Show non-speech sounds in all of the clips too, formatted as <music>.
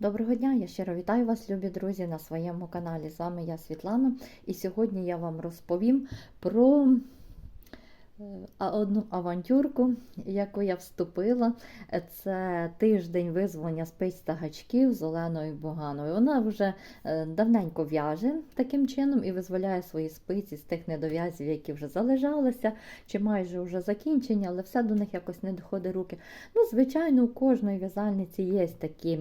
Доброго дня! Я щиро вітаю вас, любі друзі, на своєму каналі. З вами я Світлана, і сьогодні я вам розповім про одну авантюрку, яку я вступила. Це тиждень визволення спиць та гачків з Оленою Буганою. Вона вже е, давненько в'яже таким чином і визволяє свої спиці з тих недов'язів, які вже залежалися, чи майже вже закінчені, але все до них якось не доходить руки. Ну, звичайно, у кожної в'язальниці є такі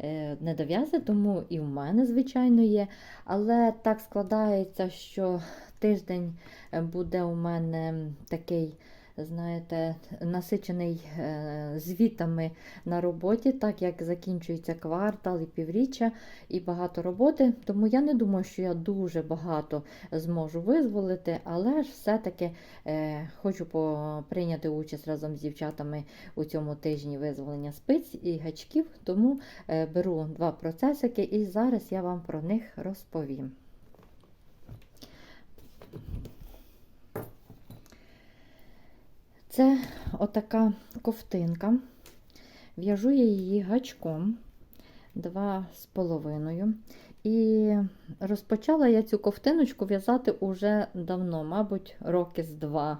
е, недов'язи, тому і в мене, звичайно, є. Але так складається, що тиждень е, буде у мене такий. Знаєте, насичений е, звітами на роботі, так як закінчується квартал і півріччя, і багато роботи. Тому я не думаю, що я дуже багато зможу визволити, але ж все-таки е, хочу прийняти участь разом з дівчатами у цьому тижні визволення спиць і гачків, тому беру два процесики і зараз я вам про них розповім. Це отака ковтинка. В'яжу я її гачком два з половиною. І розпочала я цю ковтиночку в'язати уже давно, мабуть, роки з два.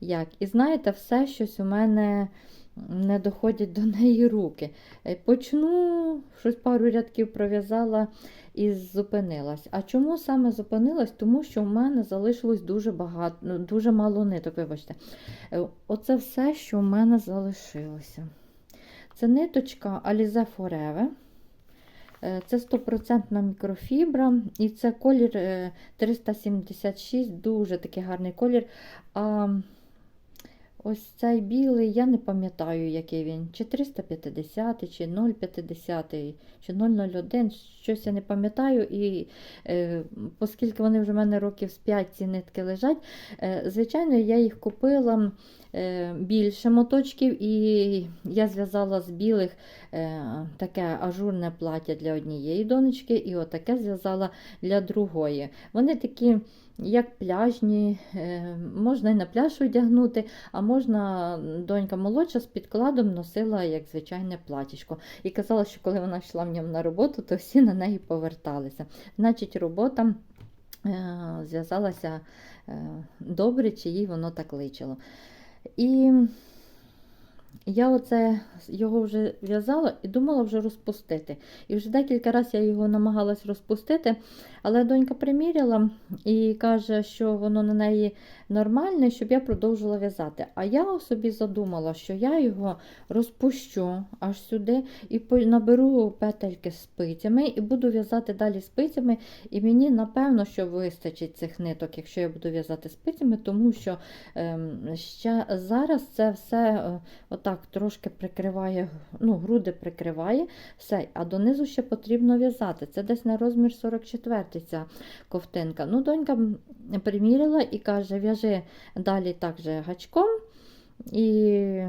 Як. І знаєте, все щось у мене не доходять до неї руки. Е, Почну, щось пару рядків пров'язала і зупинилась. А чому саме зупинилась? Тому що в мене залишилось дуже багато, ну, дуже мало ниток, вибачте. Е, Оце все, що в мене залишилося. Це ниточка Alize Forever. Е, Це 100% мікрофібра, і це колір е, 376, дуже такий гарний колір. А ось цей білий, я не пам'ятаю, який він, чи 350, чи 0,50, чи 001, щось я не пам'ятаю. І е, оскільки вони вже в мене років з 5 ці нитки лежать, е, звичайно, я їх купила е, більше моточків, і я зв'язала з білих е, таке ажурне плаття для однієї донечки, і отаке зв'язала для другої. Вони такі. Як пляжні, е, можна і на пляж одягнути, а можна донька молодша з підкладом носила як звичайне платічко. І казала, що коли вона йшла в ньому на роботу, то всі на неї поверталися. Значить, робота е, зв'язалася е, добре, чи їй воно так личило. І я оце його вже в'язала і думала вже розпустити. І вже декілька разів я його намагалась розпустити, але донька приміряла і каже, що воно на неї нормальне, щоб я продовжила в'язати. А я собі задумала, що я його розпущу аж сюди і наберу петельки спицями і буду в'язати далі спицями. І мені напевно, що вистачить цих ниток, якщо я буду в'язати спицями, тому що ем, ще зараз це все е, отак трошки прикриває, ну, груди прикриває, все, а донизу ще потрібно в'язати. Це десь на розмір 44 ця ковтинка. Ну, донька приміряла і каже, в'яжи далі так же гачком. І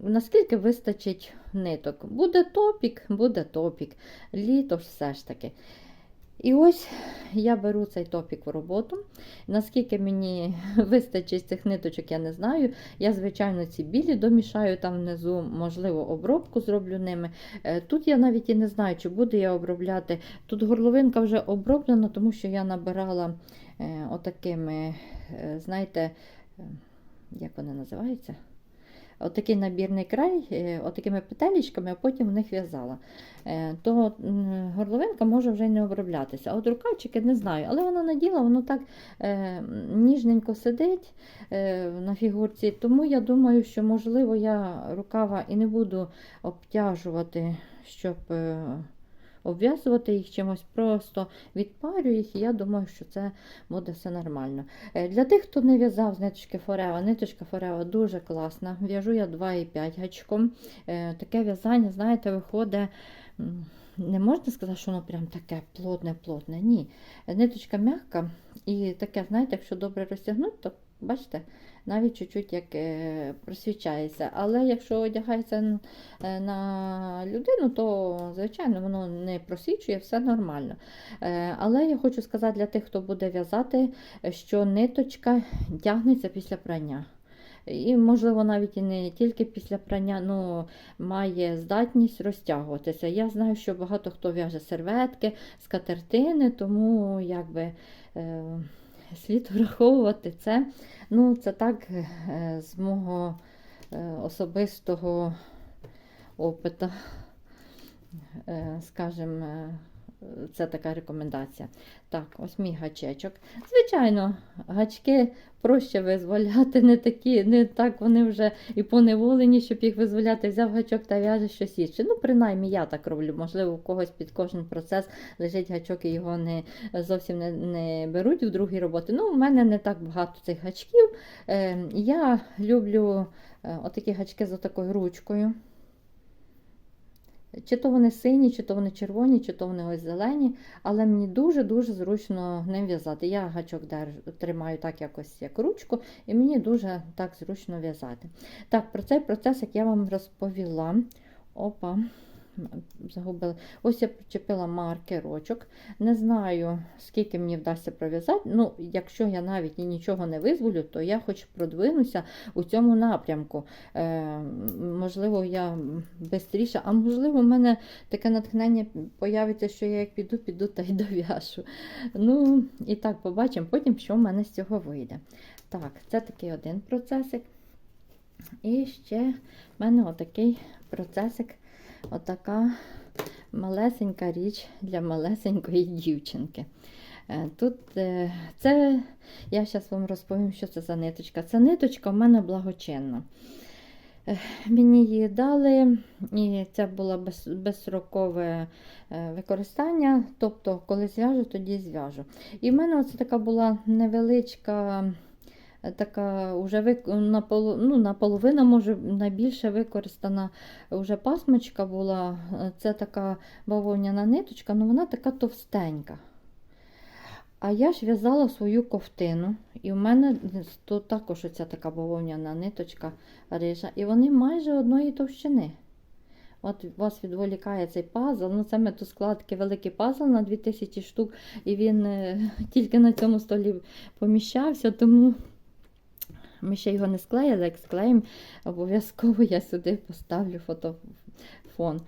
наскільки вистачить ниток. Буде топік, буде топік. Літо все ж таки. І ось я беру цей топік в роботу. Наскільки мені <laughs> вистачить цих ниточок, я не знаю. Я, звичайно, ці білі домішаю там внизу, можливо, обробку зроблю ними. Е, Тут я навіть і не знаю, чи буду я обробляти. Тут горловинка вже оброблена, тому що я набирала отакими, е, знаєте, е, як вони називаються? Отакий набірний край, е, отакими петелечками, а потім в них в'язала. Е, То горловинка може вже не оброблятися. А от рукавчики не знаю, але вона наділа, воно так е, ніжненько сидить е, на фігурці. Тому я думаю, що можливо я рукава і не буду обтяжувати, щоб. Обв'язувати їх чимось, просто відпарю їх, і я думаю, що це буде все нормально. Е, Для тих, хто не в'язав з ниточки Форева, ниточка Форева дуже класна. В'яжу я 2,5 гачком. Е, Таке в'язання, знаєте, виходить. Не можна сказати, що воно прям таке плотне-плотне. Ні. Ниточка м'яка і таке, знаєте, якщо добре розтягнути, то бачите, навіть чуть-чуть як е, просвічається. Але якщо одягається е, на людину, то, звичайно, воно не просвічує, все нормально. Е, Але я хочу сказати для тих, хто буде в'язати, що ниточка тягнеться після прання. І, можливо, навіть і не тільки після прання, ну, має здатність розтягуватися. Я знаю, що багато хто в'яже серветки, скатертини, тому якби. Слід враховувати це. Ну, це так е, з мого е, особистого опиту, е, скажімо, це така рекомендація. Так, ось мій гачечок. Звичайно, гачки проще визволяти, не такі, не так вони вже і поневолені, щоб їх визволяти. Взяв гачок та в'яже щось інше. Ну, принаймні, я так роблю. Можливо, у когось під кожен процес лежить гачок і його не зовсім не, не беруть в другі роботи. Ну, у мене не так багато цих гачків. Е, я люблю е, отакі гачки з отакою ручкою. Чи то вони сині, чи то вони червоні, чи то вони ось зелені, але мені дуже-дуже зручно ним в'язати. Я гачок тримаю так якось як ручку, і мені дуже так зручно в'язати. Так, про цей процес, як я вам розповіла. Опа, загубила. Ось я причепила маркерочок. Не знаю, скільки мені вдасться пров'язати. Ну, якщо я навіть і нічого не визволю, то я хоч продвинуся у цьому напрямку. Е, можливо, я швидше, а можливо, в мене таке натхнення появиться, що я як піду, піду та й дов'яжу. Ну, і так, побачимо потім, що в мене з цього вийде. Так, це такий один процесик. І ще в мене отакий процесик, отака малесенька річ для малесенької дівчинки. Е, Тут е, це, я зараз вам розповім, що це за ниточка. Це ниточка в мене благочинна. Е, Мені її дали, і це було без, безсрокове е, використання. Тобто, коли зв'яжу, тоді зв'яжу. І в мене оце така була невеличка, така наполо... ну, наполовину, може, найбільше використана вже пасмочка була. Це така бавовняна ниточка, але вона така товстенька. А я ж в'язала свою ковтину, і в мене тут також оця така бавовняна ниточка рижа, і вони майже одної товщини. От вас відволікає цей пазл. Ну, це метускладки великий пазл на 2000 штук, і він е, тільки на цьому столі поміщався, тому ми ще його не склеїли, як склеїмо, обов'язково я сюди поставлю фотофон.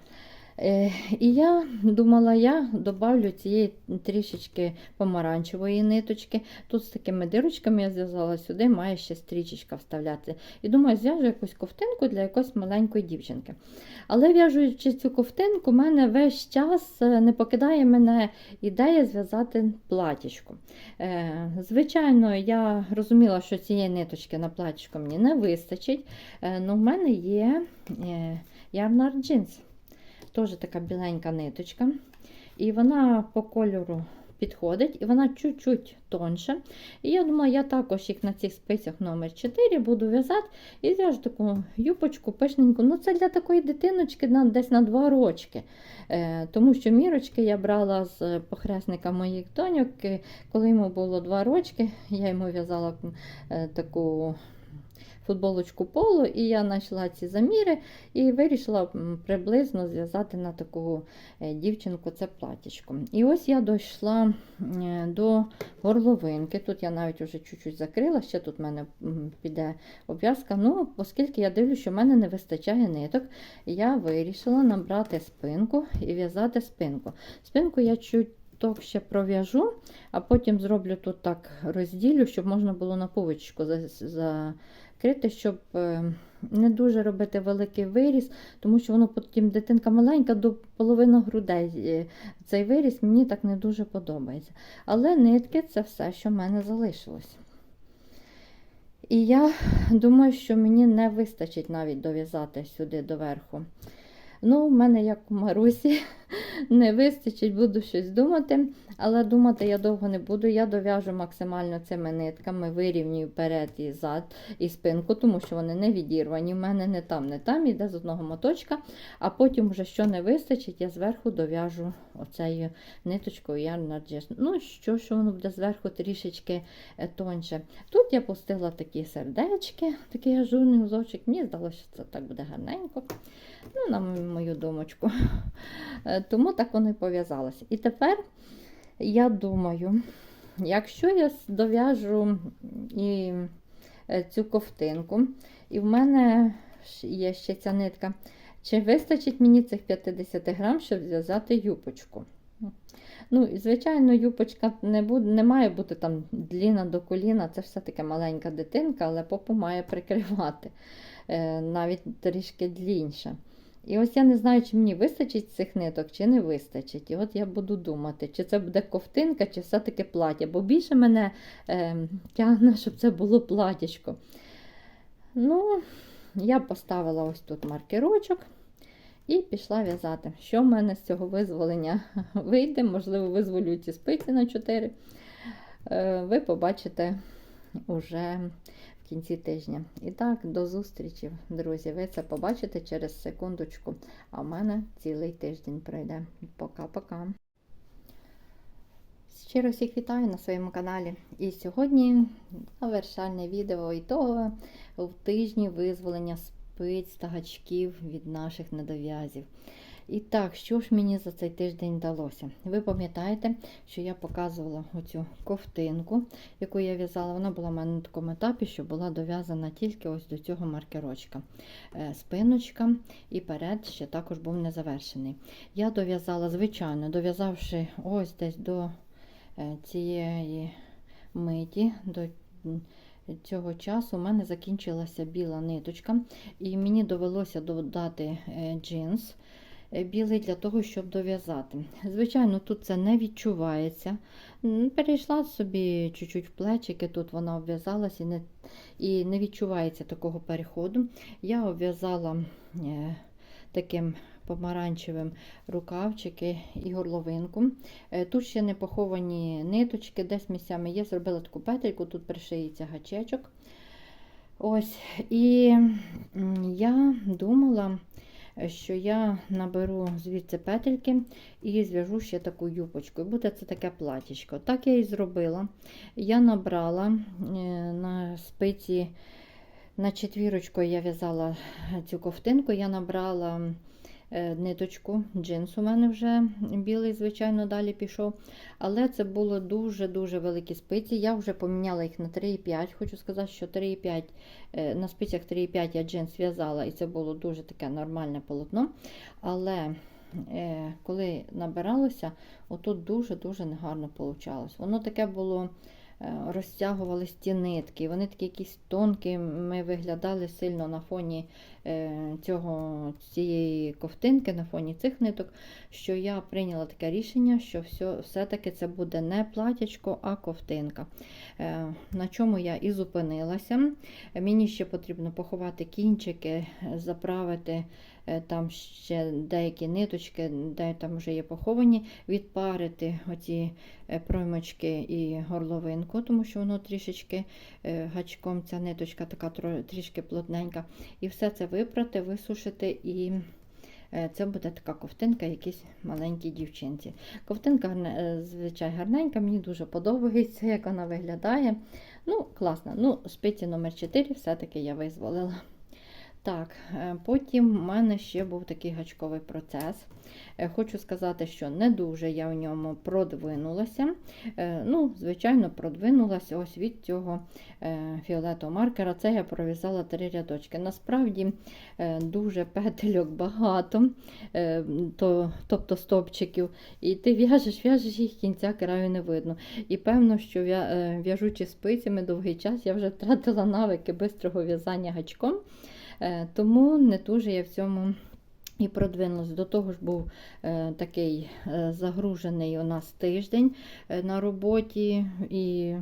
Е, І я думала, я добавлю цієї трішечки помаранчевої ниточки. Тут з такими дирочками я зв'язала сюди, має ще стрічечка вставляти. І думаю, зв'яжу якусь ковтинку для якоїсь маленької дівчинки. Але в'яжучи цю ковтинку, в мене весь час е, не покидає мене ідея зв'язати платічку. Е, Звичайно, я розуміла, що цієї ниточки на платічку мені не вистачить, але в мене є ярнар джинс. Теж така біленька ниточка. І вона по кольору підходить, і вона чуть-чуть тонша. І я думаю, я також їх на цих спицях номер 4 буду в'язати і зв'яжу таку юпочку пишненьку. Ну, це для такої дитиночки десь на 2 рочки. Е, тому що мірочки я брала з похресника моїх доньок. Коли йому було 2 рочки, я йому в'язала е, таку. Футболочку поло, і я знайшла ці заміри і вирішила приблизно зв'язати на таку е, дівчинку це платічко. І ось я дійшла до горловинки. Тут я навіть вже чуть-чуть закрила, ще тут в мене піде обв'язка. Ну, оскільки я дивлюся, що в мене не вистачає ниток, я вирішила набрати спинку і в'язати спинку. Спинку я чуть ще пров'яжу, а потім зроблю тут так розділю, щоб можна було на пувичку за- закрити, щоб е, не дуже робити великий виріс, тому що воно потім дитинка маленька до половини грудей. е, Цей виріс мені так не дуже подобається. Але нитки це все, що в мене залишилось. І я думаю, що мені не вистачить навіть дов'язати сюди доверху. Ну, в мене, як у Марусі, не вистачить, буду щось думати. Але думати я довго не буду. Я дов'яжу максимально цими нитками, вирівнюю перед і зад і спинку, тому що вони не відірвані. У мене не там, не там, іде з одного моточка. А потім, вже що не вистачить, я зверху дов'яжу оцею ниточкою ярна джес. Ну, що, що воно буде зверху трішечки е, тонше. Тут я пустила такі сердечки, такий ажурний узочок. Мені здалося, що це так буде гарненько. Ну, на мою думочку. Е, Тому так воно і пов'язалося. І тепер я думаю, якщо я дов'яжу і е, цю ковтинку. І в мене є ще ця нитка. Чи вистачить мені цих 50 грам, щоб зв'язати юпочку? Ну, звичайно, юпочка не буде, не має бути там дліна до коліна, це все-таки маленька дитинка, але попу має прикривати е, навіть трішки длінше. І ось я не знаю, чи мені вистачить цих ниток, чи не вистачить. І от я буду думати, чи це буде ковтинка, чи все-таки плаття. Бо більше мене е, тягне, щоб це було платячко. Ну, я поставила ось тут маркерочок і пішла в'язати. Що в мене з цього визволення <laughs> вийде? Можливо, визволю ці спиці на 4. Е, ви побачите уже в кінці тижня. І так, до зустрічі, друзі. Ви це побачите через секундочку. А в мене цілий тиждень пройде. Пока-пока. Щиро всіх вітаю на своєму каналі. І сьогодні завершальне відео і того в тижні визволення спиць та гачків від наших недов'язів. І так, що ж мені за цей тиждень вдалося? Ви пам'ятаєте, що я показувала оцю ковтинку, яку я в'язала. Вона була в мене на такому етапі, що була дов'язана тільки ось до цього маркерочка. Е, Спиночка і перед ще також був незавершений. Я дов'язала, звичайно, дов'язавши ось десь до е, цієї миті, до цього часу у мене закінчилася біла ниточка, і мені довелося додати е, джинс білий для того, щоб дов'язати. Звичайно, тут це не відчувається. Перейшла собі чуть-чуть в плечики, тут вона обв'язалась і не, і не відчувається такого переходу. Я обв'язала е, таким помаранчевим рукавчики і горловинку. Е, Тут ще не поховані ниточки, десь місцями є. Зробила таку петельку, тут пришиється гачечок. Ось, І я думала, що я наберу звідси петельки і зв'яжу ще таку юбочку. Буде це таке платічко. Так я і зробила. Я набрала е, на спиці, на четвірочку я в'язала цю ковтинку, я набрала ниточку, джинс у мене вже білий, звичайно, далі пішов. Але це було дуже-дуже великі спиці. Я вже поміняла їх на 3,5. Хочу сказати, що 3,5 е, на спицях 3,5 я джинс в'язала, і це було дуже таке нормальне полотно. Але е, коли набиралося, отут дуже-дуже негарно вийшло. Воно таке було. Е, Розтягувались ті нитки, вони такі якісь тонкі, ми виглядали сильно на фоні е, цього, цієї ковтинки, на фоні цих ниток, що я прийняла таке рішення, що все, все-таки це буде не платячко, а ковтинка. Е, На чому я і зупинилася. Мені ще потрібно поховати кінчики, заправити там ще деякі ниточки, де там вже є поховані, відпарити оці е, проймочки і горловинку, тому що воно трішечки е, гачком, ця ниточка така трішки плотненька. І все це випрати, висушити і. е, Це буде така ковтинка якійсь маленькій дівчинці. Ковтинка, е, звичайно, гарненька, мені дуже подобається, як вона виглядає. Ну, класно. Ну, спиці номер 4 все-таки я визволила. Так, е, потім в мене ще був такий гачковий процес. Е, Хочу сказати, що не дуже я в ньому продвинулася. Е, Ну, звичайно, продвинулася ось від цього фіолетового маркера. Це я пров'язала три рядочки. Насправді дуже петельок багато, то, тобто стопчиків. І ти в'яжеш, в'яжеш їх кінця краю не видно. І певно, що в'я- в'яжучи спицями довгий час, я вже втратила навики бистрого в'язання гачком. Е, Тому не дуже я в цьому і продвинулась. До того ж був е, такий е, загружений у нас тиждень на роботі, і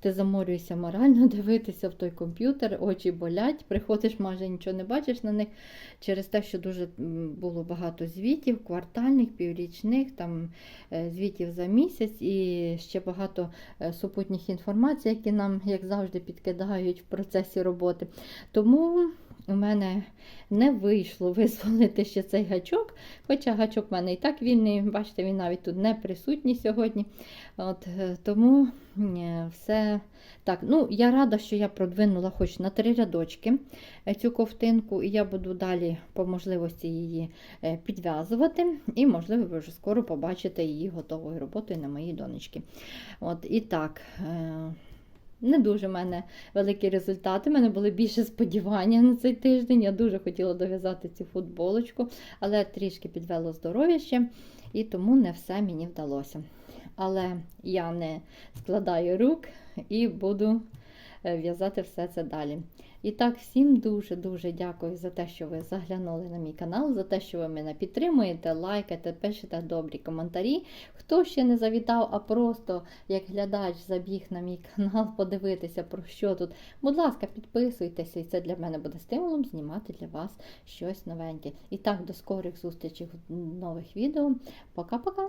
ти заморюєшся морально <laughs> дивитися в той комп'ютер, очі болять, приходиш, майже нічого не бачиш на них через те, що дуже було багато звітів, квартальних, піврічних, там звітів за місяць і ще багато е, супутніх інформацій, які нам, як завжди, підкидають в процесі роботи. Тому у мене не вийшло визволити ще цей гачок, хоча гачок в мене і так вільний, бачите, він навіть тут не присутній сьогодні. От, е, тому е, все так. Ну, я рада, що я продвинула хоч на три рядочки е, цю ковтинку, і я буду далі по можливості її підв'язувати. І, можливо, ви вже скоро побачите її готовою роботою на моїй донечці. От, і так. Не дуже в мене великі результати. У мене були більше сподівання на цей тиждень. Я дуже хотіла дов'язати цю футболочку, але трішки підвело здоров'я ще, і тому не все мені вдалося. Але я не складаю рук і буду в'язати все це далі. І так, всім дуже-дуже дякую за те, що ви заглянули на мій канал, за те, що ви мене підтримуєте, лайкаєте, пишете добрі коментарі. Хто ще не завітав, а просто як глядач забіг на мій канал подивитися, про що тут. Будь ласка, підписуйтеся, і це для мене буде стимулом знімати для вас щось новеньке. І так, до скорих зустрічей в нових відео. Пока-пока!